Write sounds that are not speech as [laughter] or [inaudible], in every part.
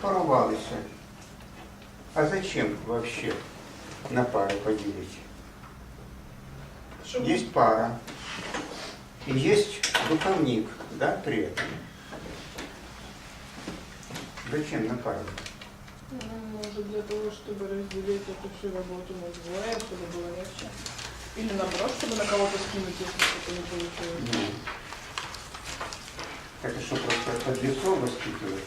порвалися. А зачем вообще на пары поделить? Чтобы Есть пара и есть духовник, да, при этом. Зачем на пару? Ну, Может для того, чтобы разделить эту всю работу на двое, чтобы было легче. Или наоборот, чтобы на кого-то скинуть, если что-то не получилось. Ну, это что, просто подлецов воспитывать?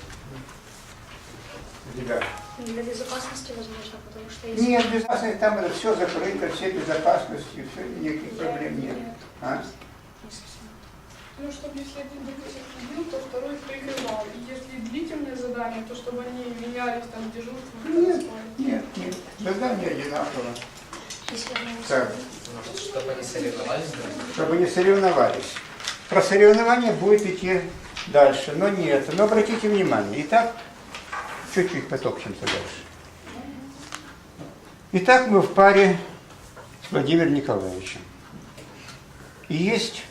Для безопасности, возможно, потому что если... нет, безопасности, там это все закрыто, все безопасности, все, никаких проблем нет. А? Не совсем. Ну, чтобы если один, допустим, убил, то второй прикрывал. И если длительные задания, то чтобы они менялись там дежурство. Нет, нет, нет. Задание одинаково. Так. Чтобы они соревновались чтобы не соревновались. Про соревнования будет идти дальше, но не это. Но обратите внимание, итак, чуть-чуть потопчемся дальше. Итак, мы в паре с Владимиром Николаевичем. И есть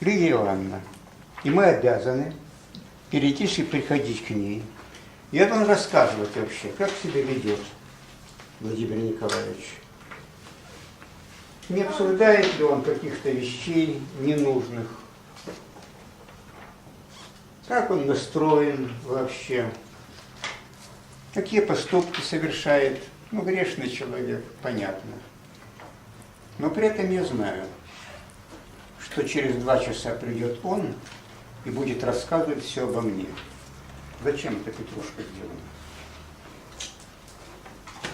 Лидия Ивановна. И мы обязаны перейти и приходить к ней. Я должен рассказывать вообще, как себя ведет Владимир Николаевич. Не обсуждает ли он каких-то вещей ненужных? Как он настроен вообще? Какие поступки совершает? Ну, грешный человек, понятно. Но при этом я знаю, что через два часа придет он и будет рассказывать все обо мне. Зачем это Петрушка сделано?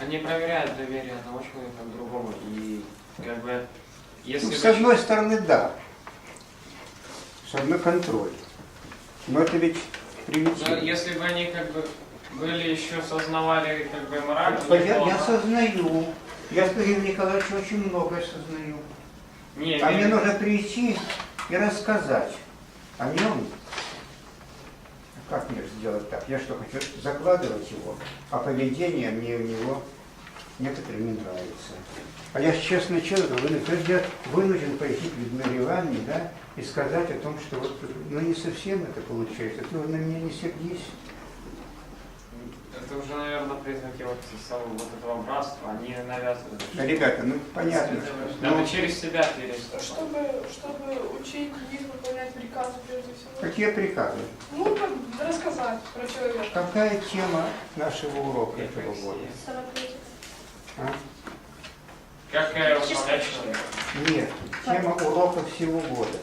Они проверяют доверие одного человека к другому. И как бы, если Ну, с одной стороны, да. С одной контроль. Но это ведь Ну, примитивно. если бы они как бы были еще сознавали как бы мораль, Я, я осознаю. Я с Владимиром Николаевичем очень многое осознаю. Не, А не- мне нужно прийти и рассказать о нем. Как мне сделать так? Я что, хочу закладывать его, а поведение мне у него некоторым не нравится. А я человек, вынужден, то есть я вынужден пойти к Людмиле Ивановне, да, и сказать о том, что вот, ну не совсем это получается, ты на меня не сердись. это уже, наверное, признаки вот, самого вот этого братства, они навязывают. Да, ребята, ну понятно, что... Надо ну, через себя перестать. Чтобы, чтобы учить их выполнять приказы прежде всего. какие приказы? Ну, как рассказать про человека. Какая тема нашего урока этого года? А? Как управлять человеком. Нет, тема урока всего года.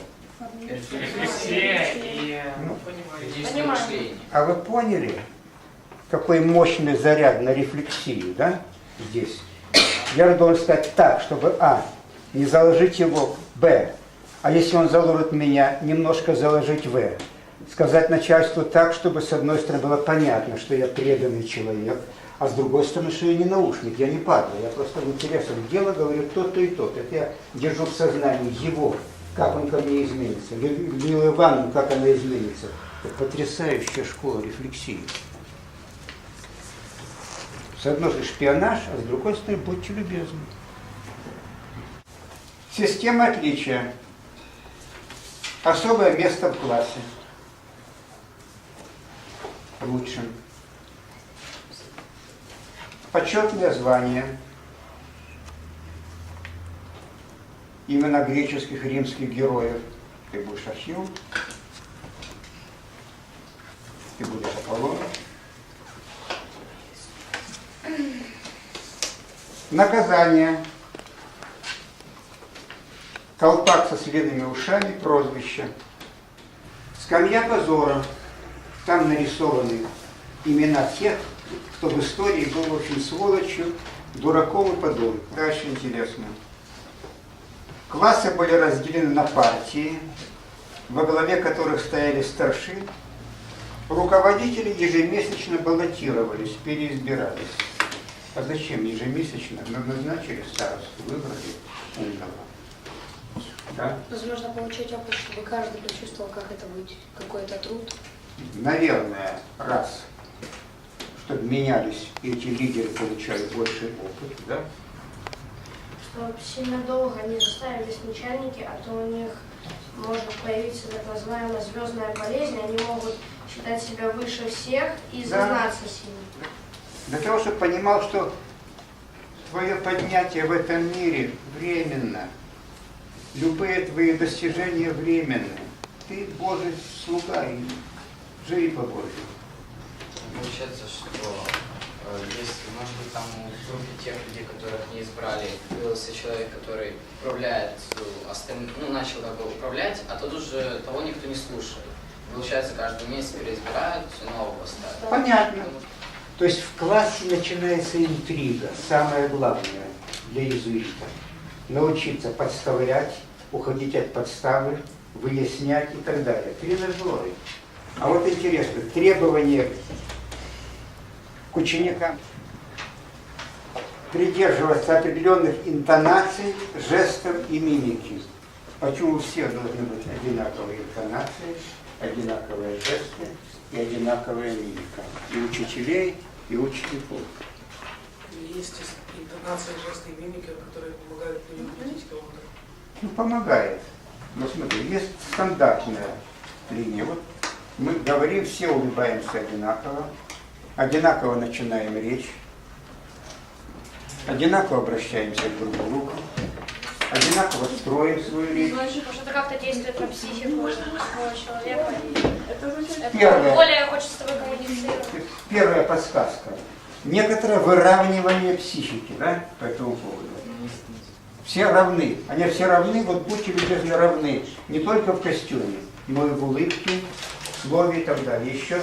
Рефлексия и... Ну, мышление. А вы поняли, какой мощный заряд на рефлексию, да, здесь? Я должен сказать так, чтобы, а, не заложить его, б, а если он заложит меня, немножко заложить в. Сказать начальству так, чтобы с одной стороны было понятно, что я преданный человек, а с другой стороны, что я не наушник, я не падла, я просто в интересах дела говорю то-то и то-то. Это я держу в сознании его, как он ко мне изменится, Людмила Ивановна, как она изменится. Это потрясающая школа рефлексии. С одной стороны шпионаж, а с другой стороны будьте любезны. Система отличия. Особое место в классе. Лучше. Почетное звание. Имена греческих и римских героев. Ты будешь Ахилл. Ты будешь Аполлон. Наказание. Колпак со слиными ушами, прозвище. Скамья позора. Там нарисованы имена тех, кто в истории был, в общем, сволочью, дураком и подонком. Дальше интересно. Классы были разделены на партии, во главе которых стояли старшины. Руководители ежемесячно баллотировались, переизбирались. А зачем ежемесячно? Мы назначили старосту, выбрали умного. Да? Возможно, получить опыт, чтобы каждый почувствовал, как это быть, какой это труд. Наверное, раз, чтобы менялись эти лидеры, получали больший опыт, да? Чтобы сильно долго не заставились начальники, а то у них может появиться так называемая звездная болезнь, они могут считать себя выше всех и Да. зазнаться сильно. Для того, чтобы понимал, что твое поднятие в этом мире временно. Любые твои достижения временны. Ты Божий слуга и живи по Божьему. Получается, что э, если, может быть, там в группе тех людей, которых не избрали, появился человек, который управляет э, остальным, ну, начал как бы управлять, а тут уже того никто не слушает. Получается, каждый месяц переизбирают, нового ставят. Понятно. То есть в классе начинается интрига, самое главное для иезуита. Научиться подставлять, уходить от подставы, выяснять и так далее. Тренажеры. А вот интересно, требования к ученикам придерживаться определенных интонаций, жестов и мимики. Почему у всех должны быть одинаковые интонации, одинаковые жесты и одинаковая мимика. И учителей, и учеников. Есть интонация, жесты и мимика, которые помогают не убедить кого-то. Ну, помогает. Но смотри, есть стандартная линия. Вот мы говорим, все улыбаемся одинаково, одинаково начинаем речь, одинаково обращаемся друг к другу, одинаково строим свою речь. Значит, что это как-то действует на психику такого человека. Это Первое. Более хочет с тобой коммуницировать. Первая подсказка. Некоторое выравнивание психики, да, по этому поводу. Все равны. Они все равны, вот будьте любезны равны. Не только в костюме, но и в улыбке, в слове и так далее. Еще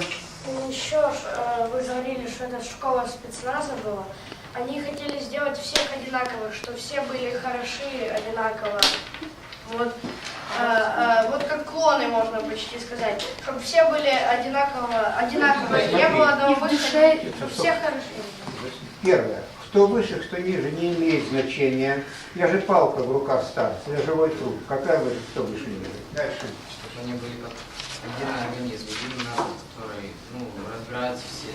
Еще э, вы говорили, что это школа спецназа была. Они хотели сделать всех одинаковых, что все были хороши одинаково. Вот, э, э, вот как клоны, можно почти сказать. Чтобы все были одинаково, одинаковые. Не было одного выхода, чтобы все хороши. первое. Кто выше, кто ниже, не имеет значения. Я же палка в руках старца, я живой труп. Какая вы, кто выше, ниже? Дальше. Чтобы они были как единый организм, единый народ, который, ну, разбирается все.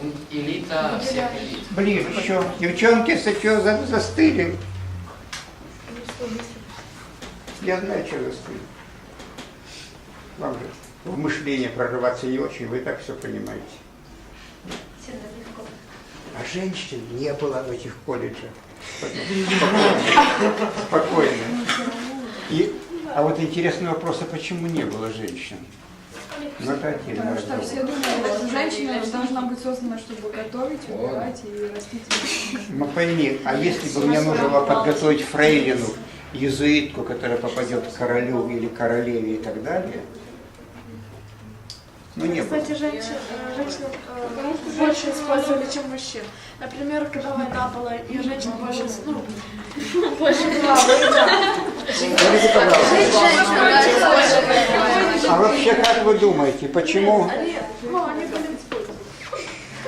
Они элита всех элит. Ближе еще. Девчонки, что за, застыли? Я знаю, что застыли. Вам же в мышление прорываться не очень, вы так все понимаете. А женщин не было в этих колледжах. Спокойно. Спокойно. И, а вот интересный вопрос, а почему не было женщин? Ну, это отдельный Потому что все думают, что женщина должна быть создана, чтобы готовить, убирать и растить. Ну пойми, а если бы мне нужно было подготовить фрейлину, иезуитку, которая попадет к королю или королеве и так далее, ну не было. Кстати, женщин, э, женщин э, больше использовали, чем мужчин. Например, когда война была, и женщин больше, ну, [laughs] больше была. Скажите, пожалуйста, а вообще как вы думаете, почему, Они, ну, они были использованы.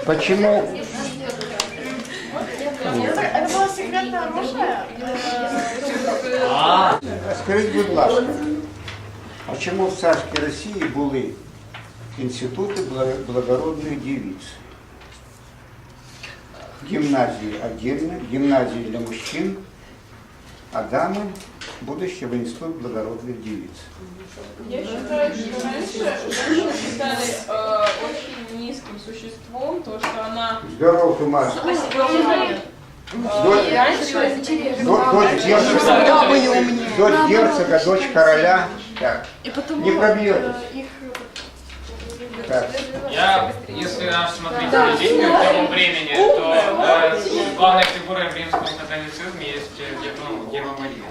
почему, Это, это было секретное оружие. э, скажіть, будь ласка, а чому в царській Росії були інститути бла- благородних дівиць? Гимназии отдельно, гимназии для мужчин, а дамы Будущего институт благородных девиц. Я считаю, что раньше женщину считали э, очень низким существом, то, что она... Здорово, Тумаш. э, Дочь, герцога, дочь герцога, дочь короля. Так, И потому Не пробьетесь. э, их так. Я, если рассмотреть религию того времени, то э, главной фигурой в римском католицизме есть Де- ну, Дева Мария.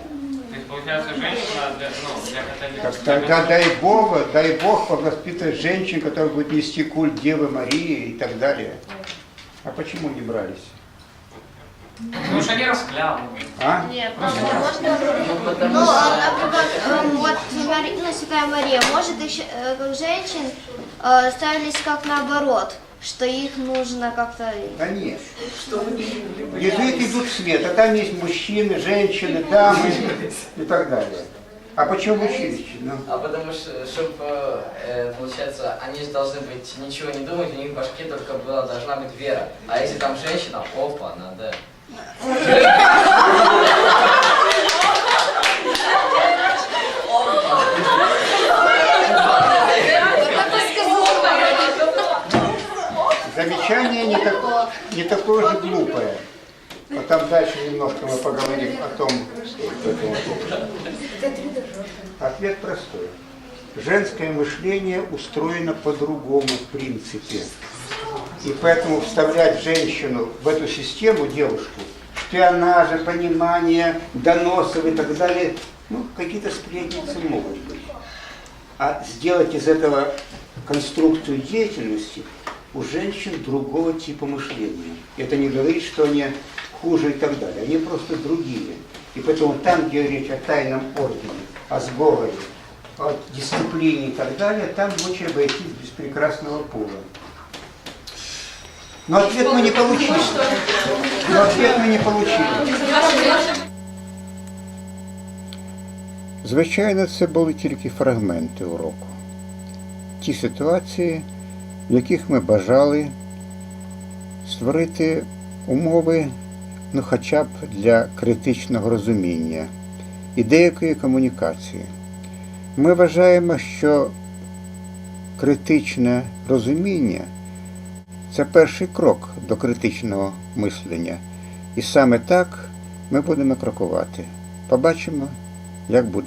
Получается, женщина для, ну, для Так, католицизма. Тогда дай Бога, дай Бог воспитать женщин, которые будут нести культ Девы Марии и так далее. А почему не брались? Потому что они расхлябывают. А? Нет, Ну, потому Ну, что... а, э, вот Мари- ну, Святая Мария, может, щ- э, как женщин э, ставились как наоборот, что их нужно как-то... Конечно. Иезуиты идут в свет, а там есть мужчины, женщины, дамы и так далее. А почему училище? Ну, А потому что, чтобы, э, получается, они же должны быть, ничего не думать, у них в башке только была, должна быть вера. А если там женщина, опа, надо... [laughs] Как ты сказал? Замечание не, так- не такое же глупое. А там дальше немножко мы поговорим о том, этому поводу. Ответ простой. Женское мышление устроено по-другому в принципе. И поэтому вставлять женщину в эту систему, девушку, шпионажа, понимания, доносов и так далее, ну, какие-то сплетницы могут быть. А сделать из этого конструкцию деятельности у женщин другого типа мышления. Это не говорит, что они хуже и так далее. Они просто другие. И поэтому там, где речь о тайном ордене, о сговоре, о дисциплине и так далее, там лучше обойтись без прекрасного пола. Но ответ мы не получили. Но ответ мы не получили. Звичайно, це були тільки фрагменти уроку. Ті ситуації, в яких ми бажали створити умови, ну хоча б для критичного розуміння і деякої комунікації. Ми вважаємо, що критичне розуміння це перший крок до критичного мислення. І саме так ми будемо крокувати. Побачимо, як буде.